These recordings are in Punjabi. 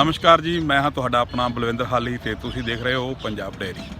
ਨਮਸਕਾਰ ਜੀ, ਮੈਂ ਹਾਂ ਤੁਹਾਡਾ ਆਪਣਾ ਬਲਵਿੰਦਰ ਹਾਲੀ ਤੇ ਤੁਸੀਂ ਦੇਖ ਰਹੇ ਹੋ ਪੰਜਾਬ ਡੇਅਰੀ।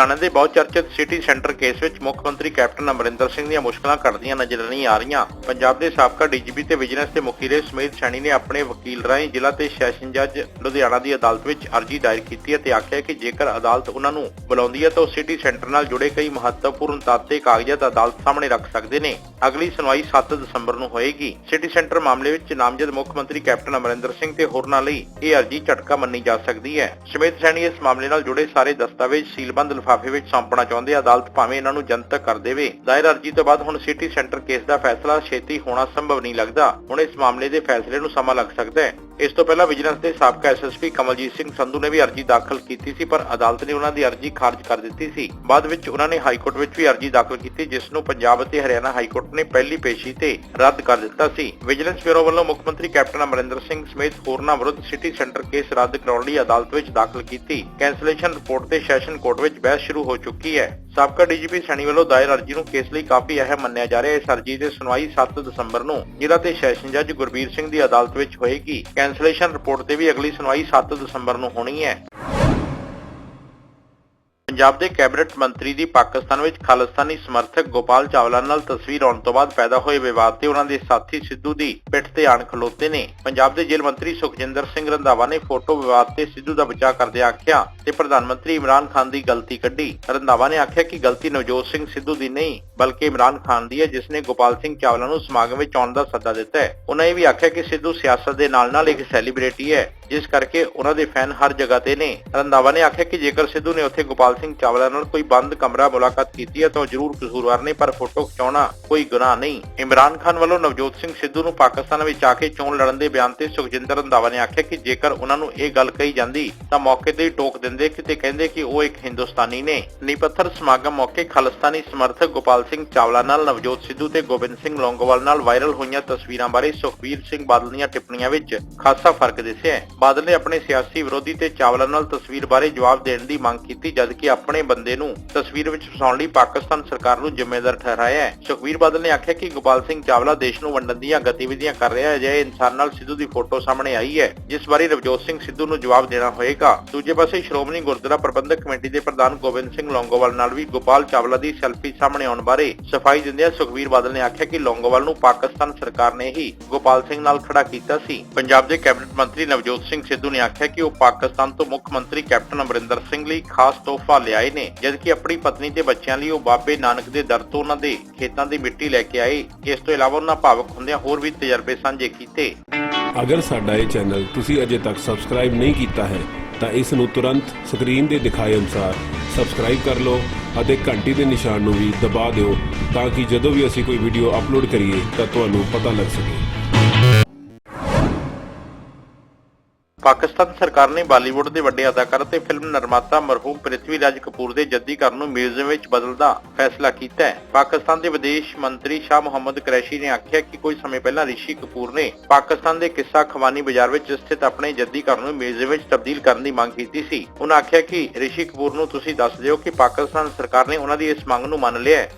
ਲੁਧਿਆਣਾ ਦੇ ਬਹੁਤ ਚਰਚਿਤ ਸਿਟੀ ਸੈਂਟਰ ਕੇਸ ਵਿੱਚ ਮੁੱਖ ਮੰਤਰੀ ਕੈਪਟਨ ਅਮਰਿੰਦਰ ਸਿੰਘ ਦੀਆਂ ਮੁਸ਼ਕਲਾਂ ਘਟਦੀਆਂ ਨਜ਼ਰ ਨਹੀਂ ਆ ਰਹੀਆਂ। ਪੰਜਾਬ ਦੇ ਸਾਬਕਾ ਡੀਜੀਪੀ ਤੇ ਵਿਜੀਲੈਂਸ ਦੇ ਮੁਖੀ ਸਮੇਤ ਸੈਣੀ ਨੇ ਆਪਣੇ ਵਕੀਲ ਰਾਹੀਂ ਜ਼ਿਲ੍ਹਾ ਤੇ ਸੈਸ਼ਨ ਜੱਜ ਲੁਧਿਆਣਾ ਦੀ ਅਦਾਲਤ ਵਿੱਚ ਅਰਜ਼ੀ ਦਾਇਰ ਕੀਤੀ ਹੈ ਤੇ ਆਖਿਆ ਕਿ ਜੇਕਰ ਅਦਾਲਤ ਉਹਨਾਂ ਨੂੰ ਬੁਲਾਉਂਦੀ ਹੈ ਤਾਂ ਉਹ ਸਿਟੀ ਸੈਂਟਰ ਨਾਲ ਜੁੜੇ ਕਈ ਮਹੱਤਵਪੂਰਨ ਤੱਥ ਤੇ ਕਾਗਜ਼ਾਤ ਅਦਾਲਤ ਸਾਹਮਣੇ ਰੱਖ ਸਕਦੇ ਨੇ। ਅਗਲੀ ਸੁਣਵਾਈ 7 ਦਸੰਬਰ ਨੂੰ ਹੋਏਗੀ। ਸਿਟੀ ਸੈਂਟਰ ਮਾਮਲੇ ਵਿੱਚ ਨਾਮਜ਼ਦ ਮੁੱਖ ਮੰਤਰੀ ਕੈਪਟਨ ਅਮਰਿੰਦਰ ਸਿੰਘ ਤੇ ਹੋਰਨਾਂ ਲਈ ਇਹ ਅਰਜ਼ੀ ਝਟਕਾ ਮੰਨੀ ਜਾ ਸਕਦੀ ਹੈ। ਸਮੇਤ ਸੈਣੀ ਇਸ ਮਾਮਲੇ ਨਾਲ ਜੁੜੇ ਸਾਰੇ ਦਸਤਾਵੇਜ਼ ਸੀਲਬੰਦ ਲਿਫਾਫੇ ਵਿੱਚ ਸੌਂਪਣਾ ਚਾਹੁੰਦੇ ਆ ਅਦਾਲਤ ਭਾਵੇਂ ਇਹਨਾਂ ਨੂੰ ਜਨਤਕ ਕਰ ਦੇਵੇ। ਦਾਇਰ ਅਰਜ਼ੀ ਤੋਂ ਬਾਅਦ ਹੁਣ ਸਿਟੀ ਸੈਂਟਰ ਕੇਸ ਦਾ ਫੈਸਲਾ ਛੇਤੀ ਹੋਣਾ ਸੰਭਵ ਨਹੀਂ ਲੱਗਦਾ। ਹੁਣ ਇਸ ਮਾਮਲੇ ਦੇ ਫੈਸਲੇ ਨੂੰ ਸਮਾਂ ਲੱਗ ਸਕਦਾ ਹੈ। ਇਸ ਤੋਂ ਪਹਿਲਾਂ ਵਿਜੀਲੈਂਸ ਦੇ ਸਾਬਕਾ ਐਸਐਸਪੀ ਕਮਲਜੀਤ ਸਿੰਘ ਸੰਧੂ ਨੇ ਵੀ ਅਰਜ਼ੀ ਦਾਖਲ ਕੀਤੀ ਸੀ, ਪਰ ਅਦਾਲਤ ਨੇ ਉਹਨਾਂ ਦੀ ਅਰਜ਼ੀ ਖਾਰਜ ਕਰ ਦਿੱਤੀ ਸੀ। ਬਾਅਦ ਵਿੱਚ ਉਹਨਾਂ ਨੇ ਹਾਈ ਕੋਰਟ ਵਿੱਚ ਵੀ ਅਰਜ਼ੀ ਦਾਖਲ ਕੀਤੀ, ਜਿਸ ਨੂੰ ਪੰਜਾਬ ਅਤੇ ਹਰਿਆਣਾ ਹਾਈ ਕੋਰਟ ਨੇ ਪਹਿਲੀ ਪੇਸ਼ੀ ਤੇ ਰੱਦ ਕਰ ਦਿੱਤਾ ਸੀ। ਵਿਜੀਲੈਂਸ ਬਿਊਰੋ ਵੱਲੋਂ ਮੁੱਖ ਮੰਤਰੀ ਕੈਪਟਨ ਅਮਰਿੰਦਰ ਸਿੰਘ ਸਮੇਤ ਹੋਰਨਾਂ ਵਿਰੁੱਧ ਸਿਟੀ ਸੈਂਟਰ ਕੇਸ ਰੱਦ ਕਰਾਉਣ ਲਈ ਅਦਾਲਤ ਵਿੱਚ ਦਾਖਲ ਕੀਤੀ। ਕੈਂਸਲੇਸ਼ਨ ਰਿਪੋਰਟ ਤੇ ਸੈਸ਼ਨ ਕੋਰਟ ਵਿੱਚ ਬਹਿਸ ਸ਼ੁਰੂ ਹੋ ਚੁੱਕੀ ਹੈ। ਸਾਬਕਾ ਡੀਜੀਪੀ ਸੈਣੀ ਵੱਲੋਂ ਦਾਇਰ ਅਰਜ਼ੀ ਨੂੰ ਕੇਸ ਲਈ ਕਾਫੀ ਅਹਿਮ ਮੰਨਿਆ ਜਾ ਰਿਹਾ। ਹੈ ਇਸ ਅਰਜ਼ੀ ਦੀ ਸੁਣਵਾਈ 7 ਦਸੰਬਰ ਨੂੰ ਜ਼ਿਲ੍ਹਾ ਤੇ ਸੈਸ਼ਨ ਜੱਜ ਗੁਰਬੀਰ ਸਿੰਘ ਦੀ ਅਦਾਲਤ ਵਿੱਚ ਹੋਏਗੀ। ਕੈਂਸਲੇਸ਼ਨ ਰਿਪੋਰਟ ਤੇ ਵੀ ਅਗਲੀ ਸੁਣਵਾਈ 7 ਦਸੰਬਰ ਨੂੰ ਹੋਣੀ ਹੈ। ਪੰਜਾਬ ਦੇ ਕੈਬਨਿਟ ਮੰਤਰੀ ਦੀ ਪਾਕਿਸਤਾਨ ਵਿੱਚ ਖਾਲਿਸਤਾਨੀ ਸਮਰਥਕ ਗੋਪਾਲ ਚਾਵਲਾ ਨਾਲ ਤਸਵੀਰ ਆਉਣ ਤੋਂ ਬਾਅਦ ਪੈਦਾ ਹੋਏ ਵਿਵਾਦ ਤੇ ਉਹਨਾਂ ਦੇ ਸਾਥੀ ਸਿੱਧੂ ਦੀ ਪਿੱਠ ਤੇ ਆਣ ਖਲੋਤੇ ਨੇ। ਪੰਜਾਬ ਦੇ ਜੇਲ੍ਹ ਮੰਤਰੀ ਸੁਖਜਿੰਦਰ ਸਿੰਘ ਰੰਧਾਵਾ ਨੇ ਫੋਟੋ ਵਿਵਾਦ ਤੇ ਸਿੱਧੂ ਦਾ ਬਚਾਅ ਕਰਦੇ ਆਖਿਆ ਤੇ ਪ੍ਰਧਾਨ ਮੰਤਰੀ ਇਮਰਾਨ ਖਾਨ ਦੀ ਗਲਤੀ ਕੱਢੀ। ਰੰਧਾਵਾ ਨੇ ਆਖਿਆ ਕਿ ਗਲਤੀ ਨਵਜੋਤ ਸਿੰਘ ਸਿੱਧੂ ਦੀ ਨਹੀਂ, ਬਲਕਿ ਇਮਰਾਨ ਖਾਨ ਦੀ ਹੈ, ਜਿਸ ਨੇ ਗੋਪਾਲ ਸਿੰਘ ਚਾਵਲਾ ਨੂੰ ਸਮਾਗਮ ਵਿੱਚ ਆਉਣ ਦਾ ਸੱਦਾ ਦਿੱਤਾ ਹੈ। ਉਹਨਾਂ ਇਹ ਵੀ ਆਖਿਆ ਕਿ ਸਿੱਧੂ ਸਿਆਸਤ ਦੇ ਨਾਲ-ਨਾਲ ਇੱਕ ਸੈਲੀਬ੍ਰਿਟੀ ਹੈ। ਜਿਸ ਕਰਕੇ ਉਹਨਾਂ ਦੇ ਫੈਨ ਹਰ ਜਗ੍ਹਾ ਤੇ ਨੇ। ਰੰਧਾਵਾ ਨੇ ਆਖਿਆ ਕਿ ਜੇਕਰ ਸਿੱਧੂ ਨੇ ਉੱਥੇ ਗੋਪਾਲ ਸਿੰਘ ਚਾਵਲਾ ਨਾਲ ਕੋਈ ਬੰਦ ਕਮਰਾ ਮੁਲਾਕਾਤ ਕੀਤੀ ਹੈ, ਤਾਂ ਉਹ ਜ਼ਰੂਰ ਕਸੂਰਵਾਰ ਨੇ, ਪਰ ਫੋਟੋ ਖਿਚਾਉਣਾ ਕੋਈ ਗੁਨਾਹ ਨਹੀਂ। ਇਮਰਾਨ ਖਾਨ ਵੱਲੋਂ ਨਵਜੋਤ ਸਿੰਘ ਸਿੱਧੂ ਨੂੰ ਪਾਕਿਸਤਾਨ ਵਿੱਚ ਆ ਕੇ ਚੋਣ ਲੜਨ ਦੇ ਬਿਆਨ ਤੇ ਸੁਖਜਿੰਦਰ ਰੰਧਾਵਾ ਨੇ ਆਖਿਆ ਕਿ ਜੇਕਰ ਉਹਨਾਂ ਨੂੰ ਇਹ ਗੱਲ ਕਹੀ ਜਾਂਦੀ, ਤਾਂ ਮੌਕੇ ਤੇ ਹੀ ਟੋਕ ਦਿੰਦੇ ਕਿ ਤੇ ਕਹਿੰਦੇ ਕਿ ਉਹ ਇੱਕ ਹਿੰਦੁਸਤਾਨੀ ਨੇ। ਨੀਪੱਥਰ ਸਮਾਗਮ ਮੌਕੇ ਖਾਲਿਸਤਾਨੀ ਸਮਰਥਕ ਗੋਪਾਲ ਸਿੰਘ ਚਾਵਲਾ ਨਾਲ, ਨਵਜੋਤ ਸਿੱਧੂ ਤੇ ਗੋਬਿੰਦ ਸਿੰਘ ਲੌਂਗੋਵਾਲ ਨਾਲ ਵਾਇਰਲ ਹੋਈਆਂ ਤਸਵੀਰਾਂ ਬਾਰੇ ਸੁਖਬੀਰ ਸਿੰਘ ਬਾਦਲ ਦੀਆਂ ਟਿੱਪਣੀਆਂ ਵਿੱਚ ਖਾਸਾ ਫ਼ਰਕ ਦਿਸਿਆ ਬਾਦਲ ਨੇ ਆਪਣੇ ਸਿਆਸੀ ਵਿਰੋਧੀ ਤੇ ਚਾਵਲਾ ਨਾਲ ਤਸਵੀਰ ਬਾਰੇ ਜਵਾਬ ਦੇਣ ਦੀ ਮੰਗ ਕੀਤੀ ਜਦਕਿ ਆਪਣੇ ਬੰਦੇ ਨੂੰ ਤਸਵੀਰ ਵਿੱਚ ਫਸਾਉਣ ਲਈ ਪਾਕਿਸਤਾਨ ਸਰਕਾਰ ਨੂੰ ਜ਼ਿੰਮੇਵਾਰ ਠਹਿਰਾਇਆ ਹੈ। ਸੁਖਬੀਰ ਬਾਦਲ ਨੇ ਆਖਿਆ ਕਿ ਗੋਪਾਲ ਸਿੰਘ ਚਾਵਲਾ ਦੇਸ਼ ਨੂੰ ਵੰਡਣ ਦੀਆਂ ਗਤੀਵਿਧੀਆਂ ਕਰ ਰਿਹਾ ਹੈ। ਅਜਿਹੇ ਇਨਸਾਨ ਨਾਲ ਸਿੱਧੂ ਦੀ ਫੋਟੋ ਸਾਹਮਣੇ ਆਈ ਹੈ, ਜਿਸ ਬਾਰੇ ਨਵਜੋਤ ਸਿੰਘ ਸਿੱਧੂ ਨੂੰ ਜਵਾਬ ਦੇਣਾ ਹੋਏਗਾ। ਦੂਜੇ ਪਾਸੇ ਸ਼੍ਰੋਮਣੀ ਗੁਰਦੁਆਰਾ ਪ੍ਰਬੰਧਕ ਕਮੇਟੀ ਦੇ ਪ੍ਰਧਾਨ ਗੋਬਿੰਦ ਸਿੰਘ ਲੌਂਗੋਵਾਲ ਨਾਲ ਵੀ ਗੋਪਾਲ ਚਾਵਲਾ ਦੀ ਸੈਲਫੀ ਸਾਹਮਣੇ ਆਉਣ ਬਾਰੇ ਸਫ਼ਾਈ ਦਿੰਦਿਆਂ ਸੁਖਬੀਰ ਬਾਦਲ ਨੇ ਆਖਿਆ ਕਿ ਲੌਂਗੋਵਾਲ ਨੂੰ ਪਾਕਿਸਤਾਨ ਸਰਕਾਰ ਨੇ ਹੀ ਗੋਪਾਲ ਸਿੰਘ ਨਾਲ ਖੜਾ ਕੀਤਾ ਸੀ। ਪੰਜਾਬ ਦੇ ਕੈਬਨਿਟ ਮੰਤਰੀ ਨਵਜੋਤ ਸਿੰਘ ਸਿੱਧੂ ਨੇ ਆਖਿਆ ਕਿ ਉਹ ਪਾਕਿਸਤਾਨ ਤੋਂ ਮੁੱਖ ਮੰਤਰੀ ਕੈਪਟਨ ਅਮਰਿੰਦਰ ਸਿੰਘ ਲਈ ਖਾਸ ਤੋਹਫਾ ਲਿਆਏ ਨੇ ਜਦਕਿ ਆਪਣੀ ਪਤਨੀ ਤੇ ਬੱਚਿਆਂ ਲਈ ਉਹ ਬਾਬੇ ਨਾਨਕ ਦੇ ਦਰ ਤੋਂ ਉਹਨਾਂ ਦੇ ਖੇਤਾਂ ਦੀ ਮਿੱਟੀ ਲੈ ਕੇ ਆਏ। ਇਸ ਤੋਂ ਇਲਾਵਾ ਉਹਨਾਂ ਭਾਵਕ ਹੁੰਦਿਆਂ ਹੋਰ ਵੀ ਤਜਰਬੇ ਸਾਂਝੇ ਕੀਤੇ। ਅਗਰ ਸਾਡਾ ਇਹ ਚੈਨਲ ਤੁਸੀਂ ਅਜੇ ਤੱਕ ਸਬਸਕ੍ਰਾਈਬ ਨਹੀਂ ਕੀਤਾ ਹੈ, ਤਾਂ ਇਸ ਨੂੰ ਤੁਰੰਤ ਸਕਰੀਨ ਦੇ ਦਿਖਾਏ ਅਨੁਸਾਰ ਸਬਸਕ੍ਰਾਈਬ ਕਰ ਲਓ ਅਤੇ ਘੰਟੀ ਦੇ ਨਿਸ਼ਾਨ ਨੂੰ ਵੀ ਦਬਾ ਦਿਓ ਤਾਂ ਕਿ ਜਦੋਂ ਵੀ ਅਸੀਂ ਕੋਈ ਵੀਡੀਓ ਅਪਲੋਡ ਕਰੀਏ ਤਾਂ ਤੁਹਾਨੂੰ ਪਤਾ ਲੱਗ ਸਕੇ। ਪਾਕਿਸਤਾਨ ਸਰਕਾਰ ਨੇ ਬਾਲੀਵੁੱਡ ਦੇ ਵੱਡੇ ਅਦਾਕਾਰ ਅਤੇ ਫਿਲਮ ਨਿਰਮਾਤਾ ਮਰਹੂਮ ਪ੍ਰਿਥਵੀ ਰਾਜ ਕਪੂਰ ਦੇ ਜੱਦੀ ਘਰ ਨੂੰ ਮਿਊਜ਼ੀਅਮ ਵਿੱਚ ਬਦਲਦਾ ਫੈਸਲਾ ਕੀਤਾ ਹੈ। ਪਾਕਿਸਤਾਨ ਦੇ ਵਿਦੇਸ਼ ਮੰਤਰੀ ਸ਼ਾਹ ਮੁਹੰਮਦ ਕੁਰੈਸ਼ੀ ਨੇ ਆਖਿਆ ਕਿ ਕੁਝ ਸਮੇਂ ਪਹਿਲਾਂ ਰਿਸ਼ੀ ਕਪੂਰ ਨੇ ਪਾਕਿਸਤਾਨ ਦੇ ਕਿੱਸਾ ਖਵਾਨੀ ਬਾਜ਼ਾਰ ਵਿੱਚ ਸਥਿਤ ਆਪਣੇ ਜੱਦੀ ਘਰ ਨੂੰ ਮਿਊਜ਼ੀਅਮ ਵਿੱਚ ਤਬਦੀਲ ਕਰਨ ਦੀ ਮੰਗ ਕੀਤੀ ਸੀ। ਉਹਨਾਂ ਆਖਿਆ ਕਿ ਰਿਸ਼ੀ ਕਪੂਰ ਨੂੰ ਤੁਸੀਂ ਦੱਸ ਦਿਓ ਕਿ ਪਾਕਿਸਤਾਨ ਸਰਕਾਰ ਨੇ ਉਹਨਾਂ ਦੀ ਇਸ ਮੰਗ ਨੂੰ ਮੰਨ ਲਿਆ ਹੈ।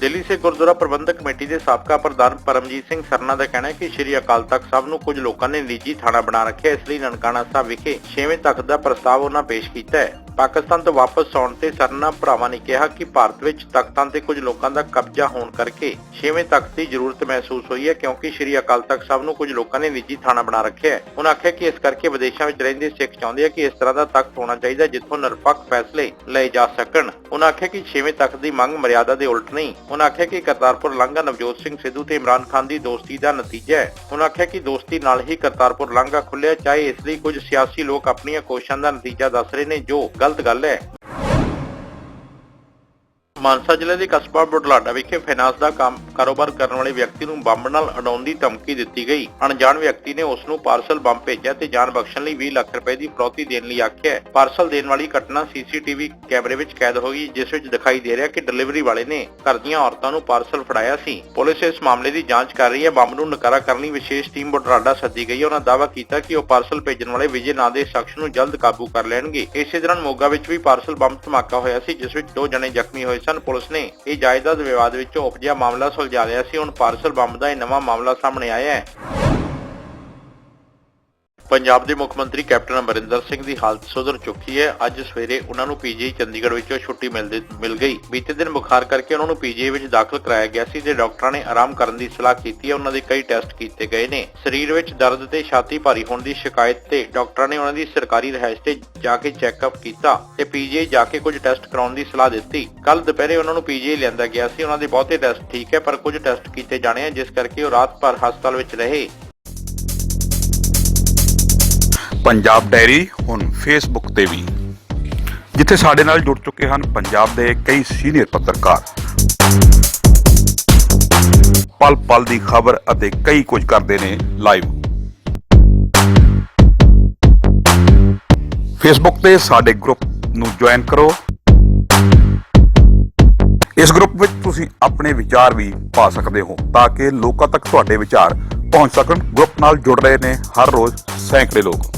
ਦਿੱਲੀ ਸੇ ਗੁਰਦੁਆਰਾ ਪ੍ਰਬੰਧਕ ਕਮੇਟੀ ਦੇ ਸਾਬਕਾ ਪ੍ਰਧਾਨ ਪਰਮਜੀਤ ਸਿੰਘ ਸਰਨਾ ਦਾ ਕਹਿਣਾ ਹੈ ਕਿ ਸ਼੍ਰੀ ਅਕਾਲ ਤਖਤ ਸਾਹਿਬ ਨੂੰ ਕੁਝ ਲੋਕਾਂ ਨੇ ਨਿੱਜੀ ਥਾਣਾ ਬਣਾ ਰੱਖਿਆ, ਇਸ ਲਈ ਨਨਕਾਣਾ ਸਾਹਿਬ ਵਿਖੇ 6ਵੇਂ ਤਖਤ ਦਾ ਪ੍ਰਸਤਾਵ ਉਹਨਾਂ ਪੇਸ਼ ਕੀਤਾ ਹੈ। ਪਾਕਿਸਤਾਨ ਤੋਂ ਵਾਪਸ ਆਉਣ ਤੇ ਸਰਨਾ ਭਰਾਵਾਂ ਨੇ ਕਿਹਾ ਕਿ ਭਾਰਤ ਵਿੱਚ ਤਖਤਾਂ ਤੇ ਕੁਝ ਲੋਕਾਂ ਦਾ ਕਬਜ਼ਾ ਹੋਣ ਕਰਕੇ 6ਵੇਂ ਤਖਤ ਦੀ ਜ਼ਰੂਰਤ ਮਹਿਸੂਸ ਹੋਈ ਹੈ, ਕਿਉਂਕਿ ਸ਼੍ਰੀ ਅਕਾਲ ਤਖਤ ਸਾਹਿਬ ਨੂੰ ਕੁਝ ਲੋਕਾਂ ਨੇ ਨਿੱਜੀ ਥਾਣਾ ਬਣਾ ਰੱਖਿਆ ਹੈ। ਉਹਨਾਂ ਆਖਿਆ ਕਿ ਇਸ ਕਰਕੇ ਵਿਦੇਸ਼ਾਂ ਵਿੱਚ ਰਹਿੰਦੇ ਸਿੱਖ ਚਾਹੁੰਦੇ ਆ ਕਿ ਇਸ ਤਰ੍ਹਾਂ ਦਾ ਤਖਤ ਹੋਣਾ ਚਾਹੀਦਾ ਜਿੱਥੋਂ ਨਿਰਪੱਖ ਫੈਸਲੇ ਲਏ ਜਾ ਸਕਣ। ਉਹਨਾਂ ਆਖਿਆ ਕਿ 6ਵੇਂ ਤਖਤ ਦੀ ਮੰਗ ਮਰਿਆਦਾ ਦੇ ਉਲਟ ਨਹੀਂ। ਉਹਨਾਂ ਆਖਿਆ ਕਿ ਕਰਤਾਰਪੁਰ ਲਾਂਘਾ ਨਵਜੋਤ ਸਿੰਘ ਸਿੱਧੂ ਤੇ ਇਮਰਾਨ ਖਾਨ ਦੀ ਦੋਸਤੀ ਦਾ ਨਤੀਜਾ ਹੈ। ਉਹਨਾਂ ਆਖਿਆ ਕਿ ਦੋਸਤੀ ਨਾਲ ਹੀ ਕਰਤਾਰਪੁਰ ਲਾਂਘਾ ਖੁੱਲਿਆ ਚਾਹੇ ਇਸ ਲਈ ਕੁਝ ਸਿਆਸੀ ਲੋਕ ਆਪਣੀਆਂ ਕੋਸ਼ਿਸ਼ਾਂ ਦਾ ਨਤੀਜਾ ਦੱਸ ਰਹੇ ਨੇ, ਜੋ ਗਲਤ ਗੱਲ ਹੈ। ਮਾਨਸਾ ਜ਼ਿਲ੍ਹੇ ਦੇ ਕਸਬਾ ਬੁਢਲਾਡਾ ਵਿਖੇ ਫਾਈਨਾਂਸ ਦਾ ਕੰਮ ਕਾਰੋਬਾਰ ਕਰਨ ਵਾਲੇ ਵਿਅਕਤੀ ਨੂੰ ਬੰਬ ਨਾਲ ਅਡਾਉਣ ਦੀ ਧਮਕੀ ਦਿੱਤੀ ਗਈ। ਅਣਜਾਣ ਵਿਅਕਤੀ ਨੇ ਉਸ ਨੂੰ ਪਾਰਸਲ ਬੰਬ ਭੇਜਿਆ ਤੇ ਜਾਨ ਬਖਸ਼ਣ ਲਈ 20 ਲੱਖ ਰੁਪਏ ਦੀ ਫਰੌਤੀ ਦੇਣ ਲਈ ਆਖਿਆ ਪਾਰਸਲ ਦੇਣ ਵਾਲੀ ਘਟਨਾ ਸੀਸੀਟੀਵੀ ਕੈਮਰੇ ਵਿੱਚ ਕੈਦ ਹੋ ਗਈ, ਜਿਸ ਵਿੱਚ ਦਿਖਾਈ ਦੇ ਰਿਹਾ ਕਿ ਡਿਲੀਵਰੀ ਵਾਲੇ ਨੇ ਘਰ ਦੀਆਂ ਔਰਤਾਂ ਨੂੰ ਪਾਰਸਲ ਫੜਾਇਆ ਸੀ। ਪੁਲਿਸ ਇਸ ਮਾਮਲੇ ਦੀ ਜਾਂਚ ਕਰ ਰਹੀ ਹੈ। ਬੰਬ ਨੂੰ ਨਕਾਰਾ ਕਰਨ ਲਈ ਵਿਸ਼ੇਸ਼ ਟੀਮ ਬੁਢਲਾਡਾ ਸੱਦੀ ਗਈ ਹੈ। ਉਹਨਾਂ ਦਾਅਵਾ ਕੀਤਾ ਕਿ ਉਹ ਪਾਰਸਲ ਭੇਜਣ ਵਾਲੇ ਵਿਜੇ ਨਾਂ ਦੇ ਸ਼ਖਸ ਨੂੰ ਜਲਦ ਕਾਬੂ ਕਰ ਲੈਣਗੇ। ਇਸੇ ਦੌਰਾਨ ਮੋਗਾ ਵਿੱਚ ਵੀ ਪਾਰਸਲ ਬੰਬ ਧਮਾਕਾ ਹੋਇਆ ਸੀ, ਜਿਸ ਵਿੱਚ ਦੋ ਜਣੇ ਜ਼ਖਮੀ ਹੋਏ ਸਨ ਪੁਲਿਸ ਨੇ ਇਹ ਜਾਇਦਾਦ ਵਿਵਾਦ ਵਿੱਚੋਂ ਉਪਜਿਆ ਮਾਮਲਾ ਸੁਲਝਾ ਲਿਆ ਸੀ। ਹੁਣ ਪਾਰਸਲ ਬੰਬ ਦਾ ਇਹ ਨਵਾਂ ਮਾਮਲਾ ਸਾਹਮਣੇ ਆਇਆ ਹੈ। ਪੰਜਾਬ ਦੇ ਮੁੱਖ ਮੰਤਰੀ ਕੈਪਟਨ ਅਮਰਿੰਦਰ ਸਿੰਘ ਦੀ ਹਾਲਤ ਸੁਧਰ ਚੁੱਕੀ ਹੈ। ਅੱਜ ਸਵੇਰੇ ਉਹਨਾਂ ਨੂੰ ਪੀਜੀਆਈ ਚੰਡੀਗੜ੍ਹ ਵਿੱਚੋਂ ਛੁੱਟੀ ਮਿਲਦੀ ਮਿਲ ਗਈ। ਬੀਤੇ ਦਿਨ ਬੁਖਾਰ ਕਰਕੇ ਉਹਨਾਂ ਨੂੰ ਪੀਜੀਆਈ ਵਿੱਚ ਦਾਖਲ ਕਰਾਇਆ ਗਿਆ ਸੀ ਤੇ ਡਾਕਟਰਾਂ ਨੇ ਆਰਾਮ ਕਰਨ ਦੀ ਸਲਾਹ ਕੀਤੀ ਹੈ। ਉਹਨਾਂ ਦੇ ਕਈ ਟੈਸਟ ਕੀਤੇ ਗਏ ਨੇ। ਸਰੀਰ ਵਿੱਚ ਦਰਦ ਤੇ ਛਾਤੀ ਭਾਰੀ ਹੋਣ ਦੀ ਸ਼ਿਕਾਇਤ ਤੇ ਡਾਕਟਰਾਂ ਨੇ ਉਹਨਾਂ ਦੀ ਸਰਕਾਰੀ ਰਿਹਾਇਸ਼ ਤੇ ਜਾ ਕੇ ਚੈੱਕਅਪ ਕੀਤਾ ਤੇ ਪੀਜੀਆਈ ਜਾ ਕੇ ਕੁਝ ਟੈਸਟ ਕਰਾਉਣ ਦੀ ਸਲਾਹ ਦਿੱਤੀ। ਕੱਲ ਦੁਪਹਿਰੇ ਉਹਨਾਂ ਨੂੰ ਪੀਜੀਆਈ ਲਿਆਂਦਾ ਗਿਆ ਸੀ। ਉਹਨਾਂ ਦੇ ਬਹੁਤੇ ਟੈਸਟ ਠੀਕ ਹੈ, ਪਰ ਕੁਝ ਟੈਸਟ ਕੀਤੇ ਜਾਣੇ ਆ, ਜਿਸ ਕਰਕੇ ਉਹ ਰਾਤ ਭਰ ਹਸਪਤਾਲ ਵਿੱਚ ਰਹੇ। ਪੰਜਾਬ ਡਾਇਰੀ ਹੁਣ ਫੇਸਬੁੱਕ ਤੇ ਵੀ। ਜਿੱਥੇ ਸਾਡੇ ਨਾਲ ਜੁੜ ਚੁੱਕੇ ਹਨ ਪੰਜਾਬ ਦੇ ਕਈ ਸੀਨੀਅਰ ਪੱਤਰਕਾਰ। ਪਲ ਪਲ ਦੀ ਖਬਰ ਅਤੇ ਕਈ ਕੁਝ ਕਰਦੇ ਨੇ ਲਾਈਵ। ਫੇਸਬੁੱਕ ਤੇ ਸਾਡੇ ਗਰੁੱਪ ਨੂੰ ਜੁਆਇਨ ਕਰੋ। ਇਸ ਗਰੁੱਪ ਵਿੱਚ ਤੁਸੀਂ ਆਪਣੇ ਵਿਚਾਰ ਵੀ ਪਾ ਸਕਦੇ ਹੋ ਤਾਂ ਕਿ ਲੋਕਾਂ ਤੱਕ ਤੁਹਾਡੇ ਵਿਚਾਰ ਪਹੁੰਚ ਸਕਣ। ਗਰੁੱਪ ਨਾਲ ਜੁੜ ਰਹੇ ਨੇ ਹਰ ਰੋਜ਼ ਸੈਂਕੜੇ ਲੋਕ।